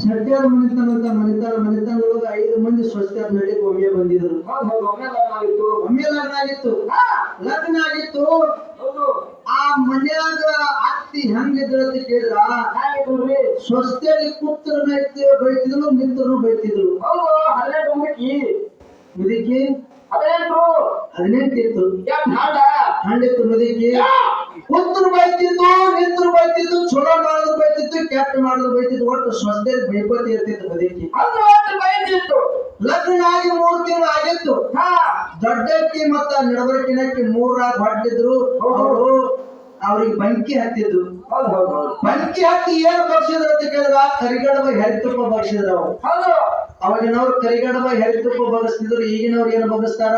ಶೆಟ್ಟ್ಯಾರ ಮನೆತನದ ಅಂತ ಮನೆತನ ಮನಿತನದೊಳಗ ಐದು ಮಂದಿ ಸ್ವಸ್ಥ್ಯಾರ ನಡಿ ಒಮ್ಮೆ ಬಂದಿದ್ರು ಒಮ್ಮೆ ಲಗ್ನ ಆಗಿತ್ತು ಒಮ್ಮೆ ಲಗ್ನ ಆಗಿತ್ತು ಲಗ್ನ ಆಗಿತ್ತು ಆ ಮನ್ಯಾಗ ಅತ್ತಿ ಹೆಂಗಿದ್ರು ಅಂತ ಕೇಳಿದ್ರ ಸ್ವಸ್ಥ್ಯಾಗಿ ಕೂತ್ರ ಬೈತಿದ್ರು ನಿಂತರು ಬೈತಿದ್ರು ಹನ್ನೆರಡು ಮುದುಕಿ. ಮುದುಕಿ? ಹದಿನೆಂಟು. ಹದಿನೆಂಟಿತ್ತು ಯಾಕೆ ಹಾಡ ಹಂಡಿತ್ತು ಮುದುಕಿ? ಕೂತ್ರು ಬೈತಿದ್ದು ನಿಂತರು ಬೈತಿದ್ದು ಚಲೋ ಮಾಡಿದ್ರು ಬೈತಿತ್ತು ಕೆಟ್ಟ ಮಾಡಿದ್ರು ಬೈತಿದ್ದು ಒಟ್ಟು ಸ್ವಸ್ಥೆ ಬೈಪತಿ ಇರ್ತಿತ್ತು ಬದುಕಿ. ಅದು ಒಟ್ಟು ಬೈತಿತ್ತು. ಲಗ್ನ ಆಗಿ ಮೂರು ತಿಂಗಳು ಆಗಿತ್ತು. ಹಾ. ದೊಡ್ಡಕ್ಕಿ ಮತ್ತ ನಡಬರ್ಕಿನಕ್ಕಿ ಮೂರಾಗ ಹೊಟ್ಟಿದ್ರು ಅವರು ಅವ್ರಿಗೆ ಬಂಕಿ ಹತ್ತಿದ್ರು ಬಂಕಿ ಹತ್ತಿ ಏನ್ ಬರ್ಸಿದ್ರು ಅಂತ ಕೇಳಿದ್ರ? ಕರಿಗಡಬ ಹೆರಿತುಪ್ಪ ಬರ್ಸಿದ್ರು ಅವ್ರು. ಅವಾಗಿನವ್ರು ಕರಿಗಡಬ ಹೆರಿತುಪ್ಪ ಬಗಸ್ತಿದ್ರು ಈಗಿನವ್ರು ಏನ್ ಬಗಸ್ತಾರ?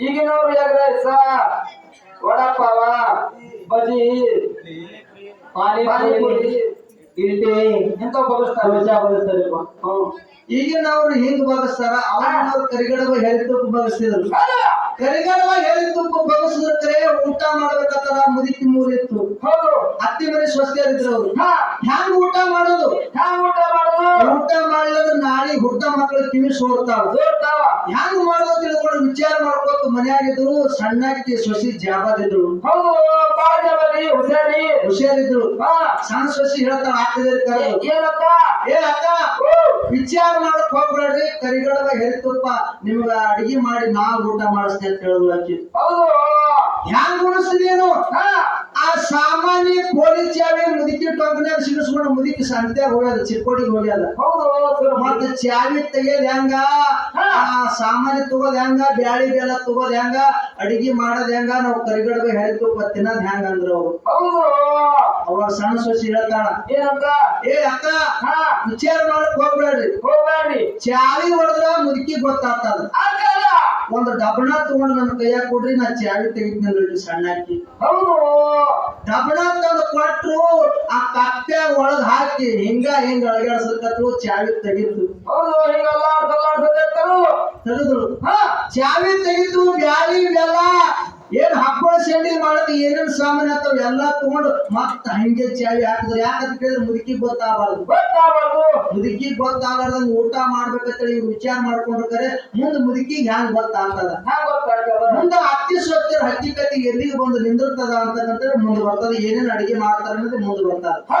ಈಗಿನವ್ರು ಯಾರ ಸಾ ವಡಪಾವ ಬಜಿ ಪಾನಿಪುರಿ. ಕವಚ ಬಗಸ್ತಾರೆ ಹ್ಮ್ ಈಗಿನವ್ರು ಹಿಂಗ್ ಬಗಸ್ತಾರ ಅವ್ರ ಕರಿಗಡಬ ಹೆರಿತುಪ್ಪ ಬಗಸ್ತಿದ್ರು ಕರಿಗಡವ ಕರಿಗಡಬ ಹೆರಿತುಪ್ಪ ಬಗಸಿದ್ರ ಕರೆ ಊಟ ಮಾಡ್ಬೇಕಂತಾರ ಮುದುಕಿ ಮೂರಿತ್ತು ಹತ್ತಿ ಮನೆ ಸ್ವಸ್ಥ ಇದ್ರು ಅವ್ರು. ಹ್ಯಾಂಗ ಊಟ ಮಾಡೋದು? ಹ್ಯಾಂಗ ಊಟ ಮಾಡೋದು? ಊಟ ಮಾಡ್ಲಿದ್ರೆ ನಾಳೆ ಮಕ್ಕಳು ಕಿವಿ ಸೋರ್ತಾವ ಹ್ಯಾಂಗ ಮಾಡೋದು ತಿಳ್ಕೊಂಡು ವಿಚಾರ ಮಾಡ್ಕೊತ ಮನ್ಯಾಗಿದ್ರು ಸಣ್ಣಕ್ಕೆ ಸೊಸಿ ಜಾಬಾದಿದ್ರು. ಹೌದು ಹುಷಾರಿ. ಹುಷಾರಿದ್ರು. ಹಾ ಸಣ್ಣ ಸೊಸಿ ಹೇಳ್ತಾವ ಆಗ್ತದೆ ಏನಪ್ಪ? ಏ ಅಕ್ಕ ವಿಚಾರ ಮಾಡಕ್ ಹೋಗ್ಬೇಡ್ರಿ. ಕರಿಗಳವ ಹೆರಿತುಪ್ಪ ನಿಮ್ಗ ಅಡಿಗೆ ಮಾಡಿ ನಾವು ಊಟ ಮಾಡಿಸ್ತೇನೆ ಅಂತ ಹೇಳಿದ್ರು ಆಕಿ ಹೌದು. ಹ್ಯಾಂಗ ಉಣಿಸ್ತೀನೇನು ಹಾ. ಆ ಸಾಮಾನ್ಯ ಕೋಳಿ ಚಾವಿ ಮುದುಕಿ ಟೊಂಕನ್ಯಾಗ ಸಿಗಿಸ್ಕೊಂಡು ಮುದುಕಿ ಸಂತ್ಯಾಗ ಹೋಗ್ಯದ ಚಿಕ್ಕೋಡಿಗೆ ಹೋಗ್ಯದ. ಹೌದು ಮತ್ತ ಚಾವಿ ತೆಗೆದ್ ಹೆಂಗ? ಆ ಸಾಮಾನ್ಯ ತಗೋದ್ ಹೆಂಗ? ಬ್ಯಾಳಿ ಬೆಲ್ಲ ತಗೋದ್ ಹೆಂಗ? ಅಡಿಗೆ ಮಾಡೋದ್ ಹೆಂಗ? ನಾವು ಕರಿಗಡಬ ಹೆರಿತುಪ್ಪ ತಿನ್ನೋದ್ ಹೆಂಗ ಅಂದ್ರ ಅವ್ರು. ಹೌದು. ಅವ ಸಣ್ಣ ಸೊಸಿ ಹೇಳ್ತಾಳ ಏನಂತ ಏ ಅಕ್ಕ ಹಾ. ವಿಚಾರ ಮಾಡಕ್ ಹೋಗ್ಬೇಡ್ರಿ ಹೋಗ್ಬೇಡ್ರಿ ಚಾವಿ ಹೊಡೆದ್ರ ಮುದುಕಿ ಗೊತ್ತಾಗ್ತದ. ಒಂದು ಡಬಣ ತಗೊಂಡು ನನ್ನ ಕೈಯಾಗ ಕೊಡ್ರಿ ನಾ ಚಾವಿ ತೆಗಿತೀನಿ ಸಣ್ಣಾಕಿ. ಹೌದು. ಡಬಣ ತಂದು ಕೊಟ್ರು ಆ ಕತ್ತೆ ಒಳಗ್ ಹಾಕಿ ಹಿಂಗ ಹಿಂಗ ಅಳಗಾಡ್ಸಕತ್ರು ಚಾವಿ ತೆಗಿತು. ಹೌದು ಹಿಂಗೆಲ್ಲ ಅಲ್ಲಾಡ್ಸತ್ತಿರ್ತಾರು ತೆಗೆದ್ರು ಹಾ. ಚಾವಿ ತೆಗಿತು ಬ್ಯಾಲಿ ಬೆಲ್ಲ ಏನ್ ಹಪ್ಪಳ ಶೆಂಡಿ ಮಾಡದ್ ಏನೇನು ಸಾಮಾನ್ಯ ಆಗ್ತಾವ ಎಲ್ಲಾ ತಗೊಂಡು ಮತ್ತ ಹಂಗೆ ಚಾವಿ ಹಾಕಿದ್ರು. ಯಾಕಂತ ಕೇಳಿದ್ರೆ ಮುದುಕಿ ಗೊತ್ತಾಗಬಾರ್ದು. ಗೊತ್ತಾಗಬಾರ್ದು. ಮುದುಕಿ ಗೊತ್ತಾಗಲಾರ್ದಂಗ ಊಟ ಮಾಡ್ಬೇಕಂತೇಳಿ ಇವ್ರು ವಿಚಾರ ಮಾಡ್ಕೊಂಡಿರ್ತಾರೆ. ಮುಂದೆ ಮುದುಕಿಗೆ ಹ್ಯಾಂಗ ಗೊತ್ತಾಗ್ತದ? ಮುಂದ ಹತ್ತಿ ಮುಂದ ಹಕ್ಕಿ ಕತ್ತಿ ಎಲ್ಲಿಗೆ ಬಂದು ನಿಂದಿರ್ತದ ಅಂತಂದ್ರೆ ಮುಂದೆ ಬರ್ತದ. ಏನೇನು ಅಡಿಗೆ ಮಾಡ್ತಾರ ಅನ್ನೋದು ಮುಂದೆ ಬರ್ತದ. ಹಾ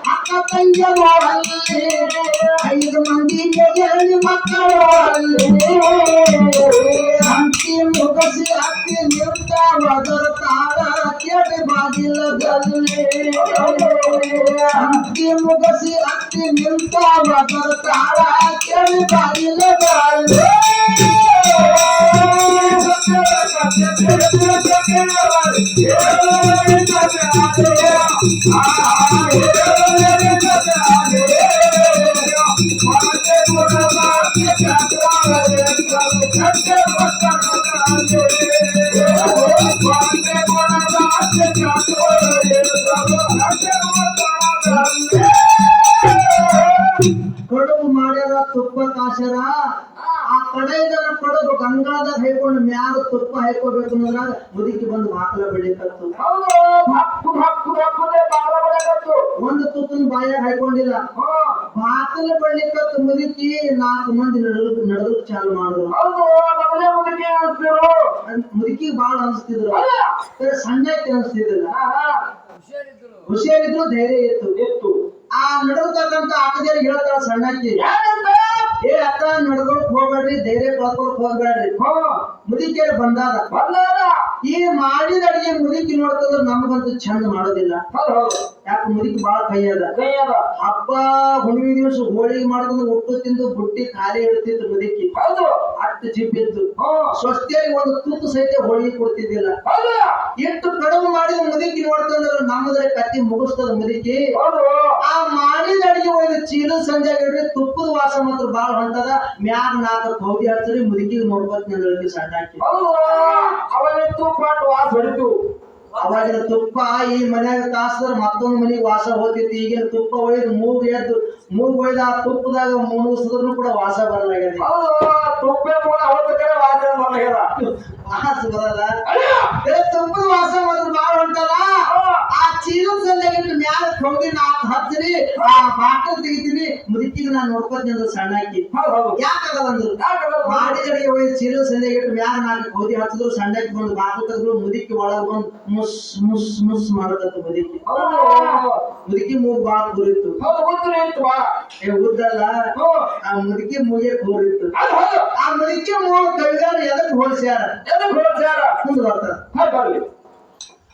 ಅಕ್ಕ ತಂಗಿಯರು ಅಲ್ಲಿ ಐದು ಮಂದಿಗೆ ಹೇಳಿ ಮಕ್ಕಳು ಅಲ್ಲಿ ಹಂಪಿ ಮುಗಸಿ ಹತ್ತಿ ನಿಂತ ಒದರ್ತಾಳ ಕೇಳಿ ಬಾಗಿಲದಲ್ಲಿ ಹಂಪಿ ಮುಗಸಿ ಹತ್ತಿ ನಿಂತ ಒದರ್ತಾಳ ಕೇಳಿ ಬಾಗಿಲದಲ್ಲಿ ಅನ್ನೋದ್ರಾಗ ಮುದುಕಿ ಬಂದು ಮಾತಲ ಬೆಳಿಕತ್ತು ಒಂದು ತುತ್ತನ ಬಾಯ ಹಾಕೊಂಡಿಲ್ಲ ಹಾ. ಬಾಕಲ ಬೆಳಿಕತ್ತು ಮುದುಕಿ ನಾಲ್ಕು ಮಂದಿ ನಡೆದು ನಡೆದು ಚಾಲು ಮಾಡಿದ್ರು ಮುದುಕಿ ಬಾಳ ಅನಿಸ್ತಿದ್ರು. ಸಣ್ಣಕ್ಕೆ ಹಾ ಹುಷಾರಿದ್ರು. ಧೈರ್ಯ ಇತ್ತು. ಇತ್ತು. ಆ ನಡತಕ್ಕಂತ ಆಕದೇ ಹೇಳ್ತಾಳ ಸಣ್ಣಕ್ಕೆ ಏ ಅಕ್ಕ, ನಡ್ಕೊಳಕ್ ಹೋಗ್ಬೇಡ್ರಿ, ಧೈರ್ಯ ಕಳ್ಕೊಳಕ್ ಹೋಗ್ಬೇಡ್ರಿ. ಹೋ, ಮುದುಕಿಯರು ಬಂದಾಗ ಬಂದಾಗ ಈ ಮಾಡಿದ ಅಡಿಗೆ ಮುದುಕಿ ನೋಡ್ತದ ನಮಗಂತೂ ಚಂದ ಮಾಡೋದಿಲ್ಲ. ಹೌದು ಹೌದು. ಯಾಕೆ ಮುದುಕಿ ಬಾಳ ಕೈ ಅದ? ಕೈ ಅದ. ಹಬ್ಬ ಹುಣ್ಣಿಮೆ ದಿವಸ ಹೋಳಿಗೆ ಮಾಡೋದಂದ್ರೆ ಉಟ್ಟು ತಿಂದು ಬುಟ್ಟಿ ಖಾಲಿ ಇಡ್ತಿತ್ತು ಮುದುಕಿ. ಹೌದು. ಅಷ್ಟು ಜಿಬ್ಬಿದ್ದು ಸ್ವಸ್ತಿಯಾಗಿ ಒಂದು ತುಪ್ಪ ಸಹಿತ ಹೋಳಿಗೆ ಕೊಡ್ತಿದ್ದಿಲ್ಲ. ಹೌದು. ಎಷ್ಟು ಕಡಿಮೆ ಮಾಡಿದ ಮುದುಕಿ ನೋಡ್ತಂದ್ರ ನಮ್ಮದ್ರೆ ಕತ್ತಿ ಮುಗಿಸ್ತದ ಮುದುಕಿ. ಹೌದು. ಆ ಮಾಡಿದ ಅಡಿಗೆ ಒಂದು ಚೀಲ ಸಂಜೆ ಇಡ್ರಿ ತುಪ್ಪದ ವಾಸ ಮಾತ್ರ ಬಾಳ ಹೊಂಟದ. ಮ್ಯಾಗ ನಾಲ್ಕು ಕೌದಿ ಹಚ್ಚರಿ ಮುದುಕಿಗೆ ನೋಡ್ಕೊತ ನಿಂದ್ರಿ ಸಣ್ಣ ಅವನಿತ್ತು ಪಾಟ್ ವಾಸ ಹೊಡಿತು. ಅವಾಗಿನ ತುಪ್ಪ ಈ ಮನ್ಯಾಗ ಕಾಸ್ತರ ಮತ್ತೊಂದು ಮನೆಗೆ ವಾಸ ಹೋಗ್ತಿತ್ತು. ಈಗಿನ ತುಪ್ಪ ಒಯ್ದು ಮೂಗ್ ಎದ್ದು ಮೂಗ್ ಒಯ್ದ ಆ ತುಪ್ಪದಾಗ ಮುಣಗಿಸಿದ್ರು ಕೂಡ ವಾಸ ಬರಲಾಗ್ಯದ. ತುಪ್ಪೆ ಕಡೆ ವಾಸ ಬರಲ್ಲ. ತುಪ್ಪದ ವಾಸ ಮಾತ್ರ ಬಾಳ ಹೊಂಟದ ಆ ಚೀಲ ಸಂಜೆ ಮ್ಯಾಲ ಮ್ಯಾಗ ಕೌದಿ ನಾಲ್ಕು ಆ ಬಾಟಲ್ ತೆಗಿತೀನಿ. ಮುದುಕಿಗೆ ನಾನು ನೋಡ್ಕೊತೀನಿ ನಿಂದ್ರು ಸಣ್ಣ ಹಾಕಿ ಹೌದು. ಹೌದು ಯಾಕಾಗಲ್ಲ ಅಂದ್ರು? ಯಾಕಂದ್ರೆ ಮಾಡಿದ ಅಡಿಗೆ ಒಯ್ದು ಚೀಲ ಸಂಜೆ ಮ್ಯಾಲ ನಾನು ಗೋಧಿ ಹಚ್ಚಿದ್ರು ಸಣ್ಣಕ್ಕೆ ಬಂದು ಬಾಟಲ್ ತೆಗೆದ್ರು ಮುದುಕಿ ಒಳಗ್ ಬಂದು ಮುಸ್ ಮುಸ್ ಮುಸ್ ಮಾಡಕತ್ತ ಮುದುಕಿ. ಮುದುಕಿ ಮೂಗ್ ಬಾಳ ಕೂರಿತ್ತು ಏ ಉದ್ದಲ್ಲ? ಆ ಮುದುಕಿ ಮೂಗೆ ಕೂರಿತ್ತು. ಆ ಮುದುಕಿ ಮೂಗ ಕವಿಗಾರ ಎದಕ್ ಹೋಲಿಸ್ಯಾರ? ಎದಕ್ಕೆ ಹೋಗ್ತಾರ ಮುಂದೆ ಬರ್ತಾರ. ಹಾ ಬರ್ಲಿ.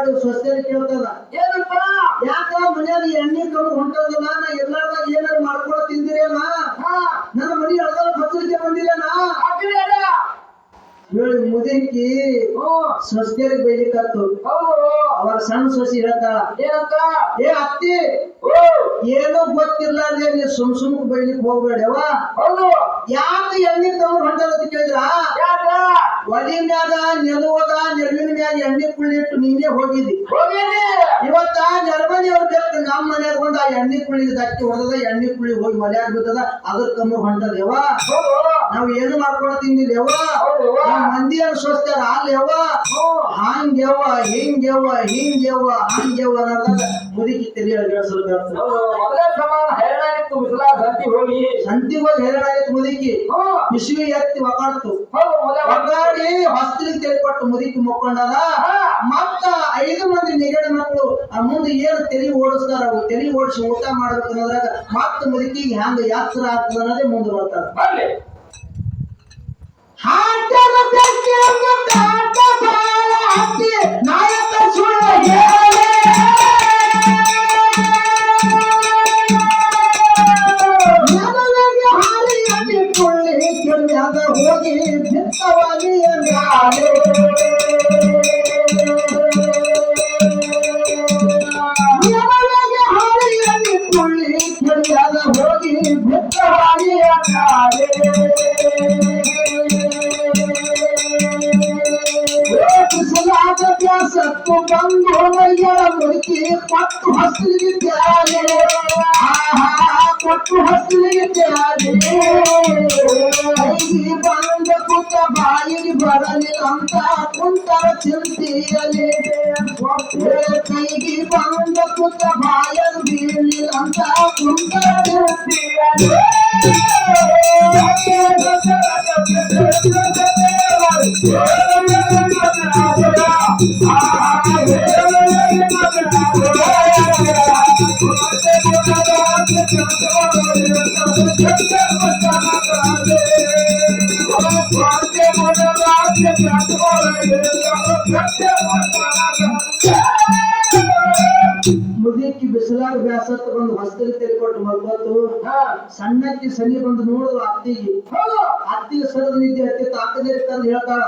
ಮಾಡಿ ಸ್ವಸ್ಥರು ಕೇಳ್ತದ. ಏನಪ್ಪ? ಯಾಕ ಮನ್ಯಾಗ ಎಣ್ಣೆ ಕಮ್ಮಿ ಹೊಂಟದಲ್ಲ ನಾ ಎಲ್ಲಾರ್ದಾಗ ಏನಾರು ಮಾಡ್ಕೊಳ ಹೇಳಿ ಮುದಿನ್ಕಿ ಹ್ಮ್ ಬೈಲಿಕತ್ತು ಅವರ ಸಣ್ಣ ಸೊಸಿ ಹೇಳ್ತಾಳ ಏನಂತ? ಏ ಅತ್ತಿ ಏನೋ ಗೊತ್ತಿರ್ಲಾರ್ದೆ ನೀ ಸುಮ್ ಸುಮ್ ಬೈಲಿಕ್ ಹೋಗ್ಬೇಡವ ಯಾಕೆ ಎಣ್ಣೆ ತಗೊಂಡು ಹೊಂಟದ ಕೇಳಿದ್ರ? ಒಲಿ ಮ್ಯಾಗ ನೆಲುವದ ನೆಲುವಿನ ಮ್ಯಾಗ ಎಣ್ಣೆ ಕುಳ್ಳಿಟ್ಟು ನೀನೇ ಹೋಗಿದ್ದಿ. ಇವತ್ತ ಜರ್ಮನಿ ಅವ್ರ ಬೇಕು ನಮ್ಮ ಮನ್ಯಾಗ ಬಂದ ಆ ಎಣ್ಣೆ ಕುಳ್ಳಿಗೆ ದಕ್ಕಿ ಹೊಡೆದ ಎಣ್ಣೆ ಕುಳ್ಳಿ ಹೋಗಿ ಮನ್ಯಾಗ ಬಿದ್ದದ ಅದ್ರ ಕಮ್ಮಿ ಹೊಂಟದೇವ ನಾವ್ ಏನು ಮಾಡ್ಕೊಳ ತಿಂದಿಲ್ಲ ಯವ್ವ ಸೋಸ್ತಾರ ಅಲ್ಲೇವ ಅಲ್ಲ ಯವ್ವ ಹಿಂಗ್ಯವ್ವ ಹಿಂಗ್ಯವ್ವ ಹಂಗ್ಯವ್ವ ಅನ್ನೋದಾಗ ಮುದುಕಿ ಸಮಾನ ಹೈರಾಣಿತ್ತು ಬಿಸಿಲ ಸಂತಿ ಹೋಗಿ. ಸಂತಿ ಹೋಗಿ ಹೇಳಾಯ್ತು ಮುದುಕಿ. ಬಿಸಿಲು ಎತ್ತಿ ಒಗಾಡ್ತು. ಒಗಾಡಿ ಹೊಸ್ತಿಲಿಗೆ ತೆಲಿಕೊಟ್ಟು ಮುದುಕಿ ಮುಕ್ಕೊಂಡದ ಮತ್ತ ಐದು ಮಂದಿ ನಿಗಡ ಮಕ್ಕಳು ಆ ಮುಂದೆ ಏನು ತೆಲಿ ಓಡಿಸ್ತಾರ ಅವು ತೆಲಿ ಓಡಿಸಿ ಊಟ ಮಾಡ್ಬೇಕು ಅನ್ನೋದ್ರಾಗ ಮತ್ತ ಮುದುಕಿಗೆ ಹ್ಯಾಂಗ ಯಾತ್ರ ಆಗ್ತದ ಅನ್ನೋದೇ ಮುಂದೆ ಬರ್ತಾರ ಬರ್ಲಿ ಹಾಟದ ಬೆಕ್ಕೆಯನ್ನು ಕಾಟ ಬಾಳ ಹತ್ತಿ ನಾಯಕ ಸುಳ್ಳು ಕೊಟ್ಟು ಹಸಿಲಿಗೆ ಕೈಗೆ ಬಂದ ಕುತ್ತ ಬಾಯಿಗೆ ಬರಲಿಲ್ಲ ಅಂತ ಕುಂತರ ಚಿಂತಿಯಲಿ ಕೈಗೆ ಬಂದ ಕುತ್ತ ಬಾಯಲ್ಲಿ ಬೀಳಲಿಲ್ಲ ಅಂತ ಕುಂತರ ಚಿಂತೆಯಲ್ಲಿ Thank you. ಮುದಿಕಿ ಬಿಸಿಲಾಗ ಬ್ಯಾಸತ್ ಬಂದು ಹೊಸ್ತಲಿ ತೆರಿಕೊಟ್ಟು ಮಲ್ಬತ್ತು ಸಣ್ಣಕ್ಕಿ ಸನಿ ಬಂದು ನೋಡುದು ಅತ್ತಿಗೆ. ಅತ್ತಿಗೆ ಸರದ ನಿದ್ದೆ ಹತ್ತಿ ತಾತನೇ ತಂದು ಹೇಳ್ತಾಳ.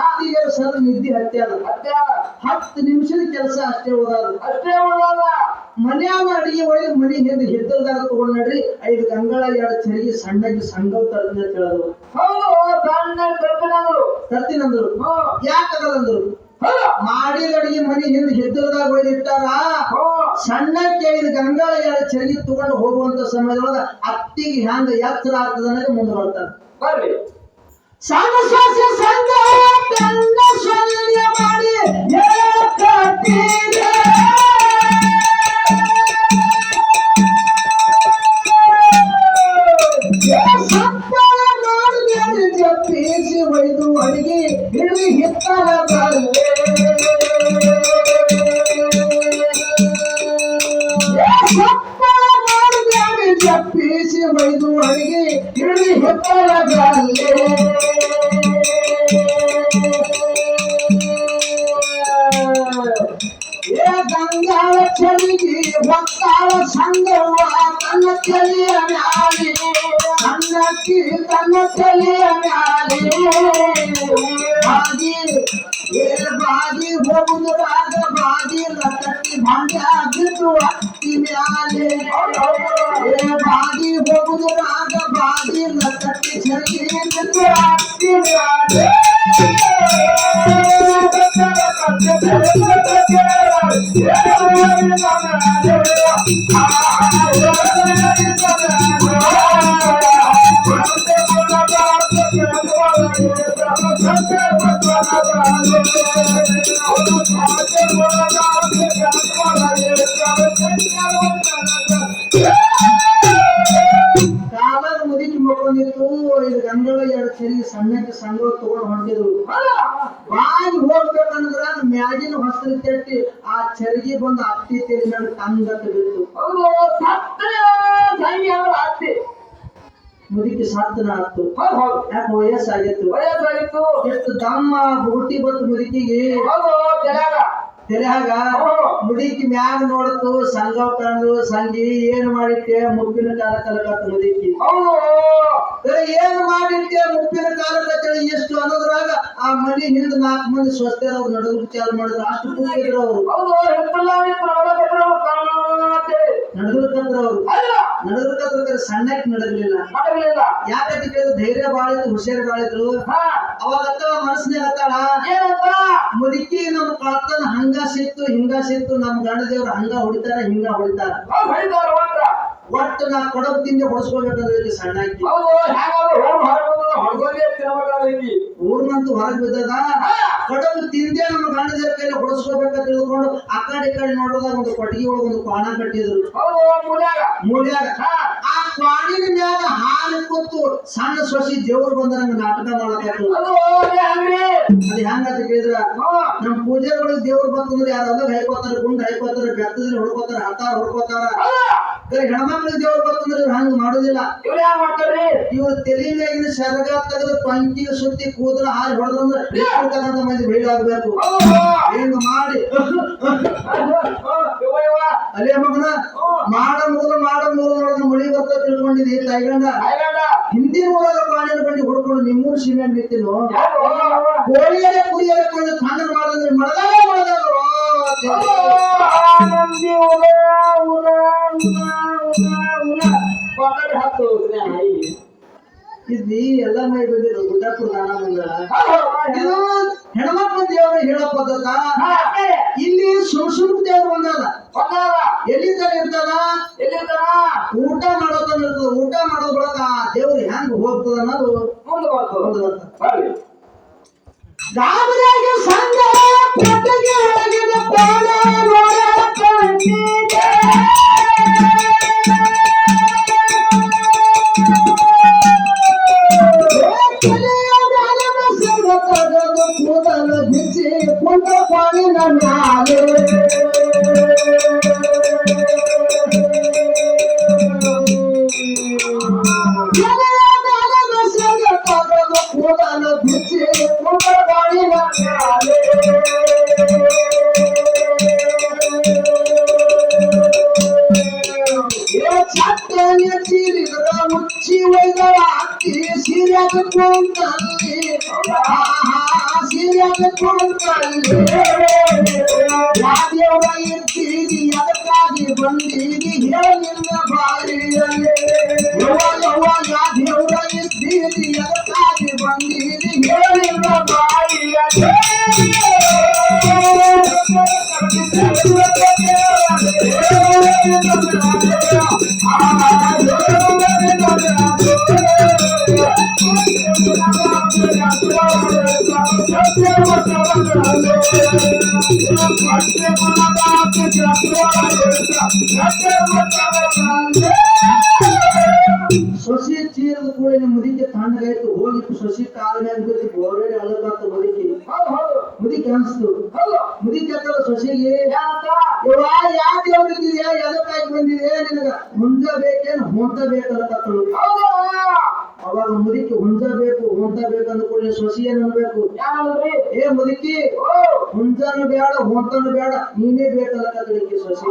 ಅತ್ತಿಗೆ ಸರದ ನಿದ್ದೆ ಹತ್ಯಾದ ಹತ್ತು. ನಿಮಿಷದ ಕೆಲಸ ಅಷ್ಟೇ ಓದಾದ. ಅಷ್ಟೇ ಉಳ್ಳಲ್ಲ ಮನ್ಯಾಗ ಅಡಿಗೆ ಒಳಗೆ ಮನಿ ಹಿಂದೆ ಹಿತ್ತಲ್ದಾಗ ತಗೊಂಡ್ ನಡ್ರಿ ಐದು ಗಂಗಳ, ಎರಡು ಚರಿಗೆ, ಸಣ್ಣಗೆ ಸಂಗಲ್ ತರದಿಂದ ಕರ್ಕೊಂಡ್ರು ತರ್ತೀನಂದ್ರು. ಯಾಕದಂದ್ರು ಮಾಡಿದ ಅಡಿಗೆ ಮನಿ ಹಿಂದೆ ಹಿತ್ತಲ್ದಾಗ ಒಳಗೆ ಇಟ್ಟಾರ. ಸಣ್ಣಕ್ಕೆ ಐದು ಗಂಗಳ, ಎರಡು ಚರಿಗೆ ತಗೊಂಡು ಹೋಗುವಂತ ಸಮಯದೊಳಗ ಅತ್ತಿಗೆ ಹ್ಯಾಂಗ ಎತ್ತರ ಆಗ್ತದ ಅನ್ನೋದು ಮುಂದೆ ಬರ್ತಾರೆ. ಬರ್ರಿ ಬೆನ್ನ ಸೊಲ್ಯ ಮಾಡಿ ಬಿದ್ದು ಅಕ್ಕಿ ಮ್ಯಾಲೆ ಏ ಬಾಗಿ ಹೋಗುದ್ರಾಗ ಬಾಗಿ ಲಕ್ಕಿ ಚಳಿ ಬಿದ್ದು ಅಕ್ಕಿ ಸಣ್ಣಕ್ಕೆ ಸಂಘ ತಗೊಂಡು ಹೊಂಟಿದ್ರು ಬಾಗಿ ಹೋಗ್ಬೇಕಂದ್ರ ಮ್ಯಾಗಿನ ಹೊಸರು ತೆಟ್ಟಿ ಆ ಚರಿಗೆ ಬಂದು ಅತ್ತಿ ತೆರಿ ಮೇಲೆ ತಂದತ್ತ ಬಿತ್ತು. ಅತ್ತಿ ಮುದುಕಿ ಹೌದು ಹೌದು. ಯಾಕೆ ವಯಸ್ಸಾಗಿತ್ತು? ವಯಸ್ಸಾಗಿತ್ತು. ಎಷ್ಟು ದಮ್ಮ ಬುಟ್ಟಿ ಬಂತು ಮುದುಕಿಗೆ. ತೆರೆಯಾಗ ಮುಡಿಕಿ ಮ್ಯಾಗ ನೋಡ್ತು ಸಂಘ ತಂದು ಸಂಗಿ ಏನ್ ಮಾಡಿಟ್ಟೆ ಮುಪ್ಪಿನ ಕಾಲ ತನಕ ಮುಡಿಕಿ ಏನ್ ಮಾಡಿಟ್ಟೆ ಮುಪ್ಪಿನ ಕಾಲ ತಕ್ಕ ಎಷ್ಟು ಅನ್ನೋದ್ರಾಗ ಆ ಮನಿ ಹಿಂದ್ ನಾಲ್ಕು ಮಂದಿ ಸ್ವಸ್ಥ ಅವ್ರು ನಡೆದು ವಿಚಾರ ಮಾಡಿದ್ರು. ಅಷ್ಟು ಕೂತಿದ್ರು ನಡೆದ್ರು ಅವ್ರು. ಅಲ್ಲ. ನಡದಕ್ಕಂದ್ರ ಸಣ್ಣಕ್ಕೆ ನಡೆದಿರ್ಲಿಲ್ಲ ಯಾಕಂತ ಕೇಳಿದ್ರೆ ಧೈರ್ಯ ಬಾಳ ಇತ್ತು ಹುಷಾರು ಬಾಳ ಇದ್ರು. ಹಾ. ಅವಾಗ ಮನಸ್ಸಿನ ಮನಸ್ಸಿನಾಗ ಅತ್ತಾಳ ಮುದುಕಿ ನಮ್ಮ ಕಳ್ತನ ಹಂಗ ಸಿಕ್ತು ಹಿಂಗ ಸಿಕ್ತು ನಮ್ ಗಂಡ ದೇವ್ರ ಹಂಗ ಹೊಡಿತಾರ ಹಿಂಗ ಹೊಡಿತಾರ. ಒಟ್ಟ ನಾ ಕೊಡಬ್ ತಿಂದೆ ಹೊಡಿಸ್ಕೋಬೇಕಂದ್ರೆ ಇಲ್ಲಿ ಸಣ್ಣ ಊರ್ನಂತೂ ಹೊರಗ್ ಬಿದ್ದದ ಕೊಡೋದು ತಿಂದೆ ನಮ್ಮ ಗಂಡ ದೇವ್ರ ಕೈಲಿ ಹೊಡಿಸ್ಕೋಬೇಕಂತ ತಿಳ್ಕೊಂಡು ಆ ಕಡೆ ಈ ಕಡೆ ನೋಡಿದಾಗ ಒಂದು ಕೊಟ್ಟಿಗೆ ಒಳಗೆ ಒಂದು ಕೋಣ ಕಟ್ಟಿದ್ರು ಮೂಲ್ಯಾಗ. ಆ ಕ್ವಾಣಿನ ಮ್ಯಾಗ ಹಾಲು ಕೊತ್ತು ಸಣ್ಣ ಸೊಸಿ ದೇವ್ರು ಬಂದಂಗ ನಾಟಕ ಮಾಡಬೇಕು ಅದು ಹೆಂಗಂತ ಕೇಳಿದ್ರ? ನಮ್ ಪೂಜೆಗಳಿಗೆ ದೇವ್ರು ಬಂತಂದ್ರೆ ಯಾರಾದ್ರೂ ಹೈಕೋತಾರ ಗುಂಡ್ ಹೈಕೋತಾರ ಬೆತ್ತದ್ರೆ ಹುಡ್ಕೋತಾರ ಹತ್ತಾರ ಹೊಡ್ಕೋತಾರ. ಹೆಣ್ಮಕ್ಳಿಗೆ ದೇವ್ರು ಬಂತಂದ್ರೆ ಹಂಗ ಮಾಡುದಿಲ್ಲ. ಇವ್ರು ಯಾರು ಮಾಡ್ತಾರ್ರಿ ಇವ್ರ ತಲೆ ಸೆರಗ ತೆಗೆದು ಪಂಕಿ ಸುತ್ತಿ ಕೂದಲ ಹಾರಿ ಹೊಡೆದಂದ್ರೆ ಇರ್ತಕ್ಕಂಥ ಮಂದಿ ಬೈಲಾಗಬೇಕು ಹೌದು ಹಿಂಗ ಮಾಡಿ. ಅಲ್ಲೇ ಮಗನ ಮಾಡ ಮೂಲ ಮಾಡ ಮೂಲ ನೋಡಿದ್ರೆ ಮಳಿ ಬರ್ತಾ ತಿಳ್ಕೊಂಡಿದ್ದಿ ತಾಯ್ಗಂಡ. ಹಿಂದಿನ ಊರಾಗ ಪಾಣಿನ ಬಂಡಿ ಹುಡ್ಕೊಂಡು ನಿಮ್ಮೂರು ಸೀಮೆ ನಿಂತಿನೋ ಕೋಳಿಯಲ್ಲೇ ಕುರಿಯಲ್ಲೇ ಕೊಂಡು ತಣ್ಣ ಇಲ್ಲಿ ಎಲ್ಲ ಮೈ ಬಂದಿರೋ ಗುಡ್ಡಪ್ಪು ದಾನ ಮಂಗಳ ಇದು ಹೆಣ್ಮಕ್ಳು ದೇವ್ರ ಹೇಳೋ ಪದ್ಧತ ಇಲ್ಲಿ ಸುಮ್ ಸುಮ್ ದೇವ್ರು ಬಂದದ ಎಲ್ಲಿ ತನ ಇರ್ತದ ಊಟ ಮಾಡೋದನ್ನ ಇರ್ತದ ಊಟ ಮಾಡೋದ್ ಬಳಕ ಆ ದೇವ್ರು ಹೆಂಗ್ ಹೋಗ್ತದ ಅನ್ನೋದು ಮುಂದೆ ಬರ್ತು ಒಂದು ಬರ್ತದ ಬರ್ರಿ Kanale, ಯಾವ್ಯಾವ ಇರ್ತೀರಿ ಅದಕ್ಕಾಗಿ ಬಂದೀರಿ ಹೇಳಿಲ್ಲ ಬಾರಿಯಲ್ಲಿ ಯವ್ವ ಯವ್ವ ಯಾವ್ಯಾವ ಇರ್ತೀರಿ ಅದಕ್ಕಾಗಿ ಬಂದೀರಿ ಹೇಳಿಲ್ಲ ಬಾರಿಯಲ್ಲಿ ಸೊಸಿ ಚೀರದ ಕೂಡ ತಣ್ಣಗಾಯ್ತು ಹೋಗಿ ಸೊಸಿ ಕಾಲ ಅಳದಾತ ಮುದಿಗೆ ಮುದಿಗೆ ಅನ್ಸ್ತು. ಮುದಿಕೆ ಸೊಸಿಗೆ ಯಾ ಬಂದಿದೆ ನಿನಗ? ಮುಂದ ಬೇಕೇನು? ಹೊಂತ ಬೇಕಲ್ಲ ಅವಾಗ ಮುದುಕಿ ಹುಂಜಬೇಕು ಬೇಕು ಹೊಂತ ಬೇಕು ಅಂದ ಕೂಡಲೇ ಸೊಸಿ ಏನ್ ಅನ್ಬೇಕು? ಏ ಮುದುಕಿ ಹುಂಜನು ಬೇಡ ಹೊಂತನು ಬೇಡ ನೀನೇ ಬೇಕಲ್ಲ ಕದಲಿಕ್ಕೆ ಸೊಸಿ.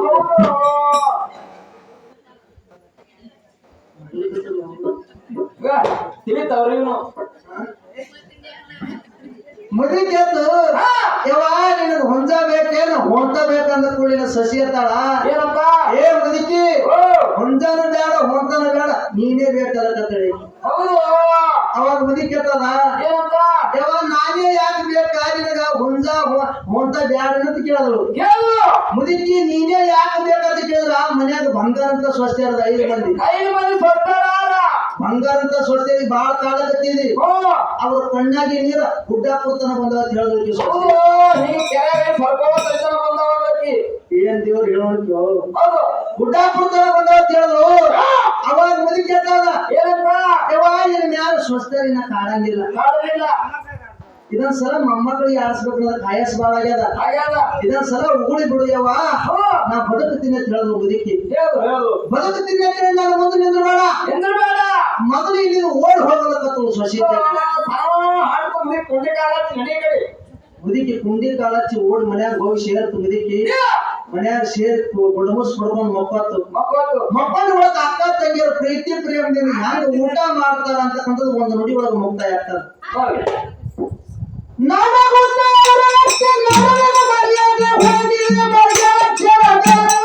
ತಿಳಿತಾವ್ರಿವ್ನು ಮುದಿಕೆ ಎದ್ದು ಯವ್ವ ನಿನಗ ಹುಂಜ ಬೇಕೇನು? ಹೊಂತ ಬೇಕಂದ ಕೂಡಲೇ ಸಸಿ ಎತ್ತಾಳ ಏನಪ್ಪ? ಏ ಮುದುಕಿ ಹುಂಜನು ಬೇಡ ನೀನೇ ಬೇಡ ನೀನೇ ಬೇಕಲ್ಲ ಕತ್ತಳಿ ಹೌದು. ಅವಾಗ ಮುದುಕಿ ಎತ್ತದ ಏನಪ್ಪ? ಯವ್ವ ನಾನೇ ಯಾಕೆ ಬೇಕಾ ನಿನಗ ಹುಂಜ ಮುಂತ ಬ್ಯಾಡ ಅಂತ ಕೇಳಿದ್ರು ಕೇಳು! ಮುದುಕಿ ನೀನೇ ಯಾಕೆ ಬೇಕಂತ ಕೇಳಿದ್ರ? ಮನ್ಯಾಗ ಬಂಗಾರ ಅಂತ ಸ್ವಸ್ಥ ಇರೋದು ಐದು ಮಂದಿ. ಐದು ಮಂದಿ ಸ್ವಸ್ಥ ಬಂಗಾರ ಅಂತ ಸ್ವಸ್ಥ ಬಾಳ ಕಾಲಗತ್ತಿದಿ ಓ ಅವ್ರ ಕಣ್ಣಾಗಿ ನೀರ ಗುಡ್ಡ ಕೂತನ ಬಂದವ ಅಂತ ಹೇಳಿದ್ರು ಏನ್ ದೇವ್ರು ಹೇಳೋಣ ಗುಡ್ಡ ಕೂತನ ಬಂದ ಬಂದವ ಅಂತ ಹೇಳಿದ್ರು. ಅವಾಗ ಮುದುಕಿ ಏನಪ್ಪ? ಯವ್ವ ಸ್ವಸ್ಥ ಕಾಡಂಗಿಲ್ಲ ಕಾಡಲಿಲ್ಲ ಇದೊಂದ್ ಸಲ ಮೊಮ್ಮಕ್ಕಳಿಗೆ ಆಡಿಸ್ಬೇಕು ಕಾಯಸ್ ಬಾಳ ಆಗ್ಯದ. ಆಗ್ಯಾದ. ಇದೊಂದ್ ಸಲ ಉಗುಳಿ ಬಿಡು ಯವ್ವ ಹೋ. ನಾ ಬದುಕುತ್ತೀನಿ ಅಂತ ಹೇಳಿದ್ರು ಬದುಕಿ ಬದುಕು ಬದುಕುತ್ತೀನಿ ಅಂತ ಹೇಳಿ ನಾನು ಮುಂದೆ ನಿಂದ್ರಬೇಡ ನಿಂದ್ರಬೇಡ ಮೊದಲು ಇಲ್ಲಿ ಓಡ್ ಹೋಗಲಕತ್ತು ಸೊಸಿ ಬದುಕಿ ಕೊಂಡೆ. ಮುದುಕಿ ಕಾಲಚ್ಚಿ ಓಡ್ ಮನ್ಯಾಗ ಹೋಗಿ ಸೇರ್ತು ಬದುಕಿ ಮನ್ಯಾಗ ಸೇರ್ ಬಡಮಸ್ ಬಡ್ಕೊಂಡು ಮಕ್ಕತ್ತು. ಮಕ್ಕಳು ಮಕ್ಕಳು ಒಳಗ ಅಕ್ಕ ತಂಗಿಯರ ಪ್ರೀತಿ ಪ್ರೇಮ ಹ್ಯಾಂಗ ಊಟ ಮಾಡ್ತಾರ ಅಂತಕ್ಕಂಥದ್ದು ಒಂದು ನುಡಿ ಒಳಗ ಮುಕ್ತಾಯ ಆಗ್ತದ. ಹೋಗಿ ನಮಗುತ್ತಾರಕ್ಕೆ ನಮಗ ಮರ್ಯಾದೆ ಹೋಗಿಲ್ಲ ಅಕ್ಕತ್ತಿನಿಂದ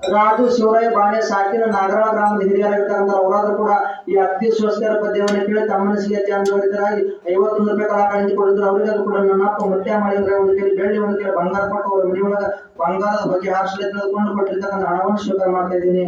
ರಾಜು ಶಿವರಾಯ ಬಾಣೆ ಸಾಕಿನ ನಾಗರಾಳ ಗ್ರಾಮದ ಹಿರಿಯರಾಗಿರ್ತಕ್ಕಂಥ ಅವರಾದ್ರೂ ಕೂಡ ಈ ಅತಿ ಸಂಸ್ಕಾರ ಪದ್ಯವನ್ನು ಕೇಳಿ ತಮ್ಮ ಮನಸ್ಸಿಗೆ ಚಂದ ಹೊಡಿತರಾಗಿ ಐವತ್ತೊಂದು ರೂಪಾಯಿ ಕಾಲ ಕೊಡಿದ್ರು ಅವರಿಗಾದ್ರು ಕೂಡ ನನ್ನ ಅಪ್ಪ ಮುತ್ಯ ಮಾಡಿದ್ರೆ ಒಂದು ಕೇಳಿ ಬೆಳ್ಳಿ, ಒಂದು ಕೇಳಿ ಬಂಗಾರ ಕೊಟ್ಟು ಅವ್ರ ಮನೆಯೊಳಗ ಬಂಗಾರದ ಬಗ್ಗೆ ಆಶ್ರಯ ತಿಳಿದುಕೊಂಡು ಕೊಟ್ಟಿರ್ತಕ್ಕಂಥ ಹಣವನ್ನು ಸ್ವೀಕಾರ ಮಾಡ್ತಾ ಇದ್ದೀನಿ.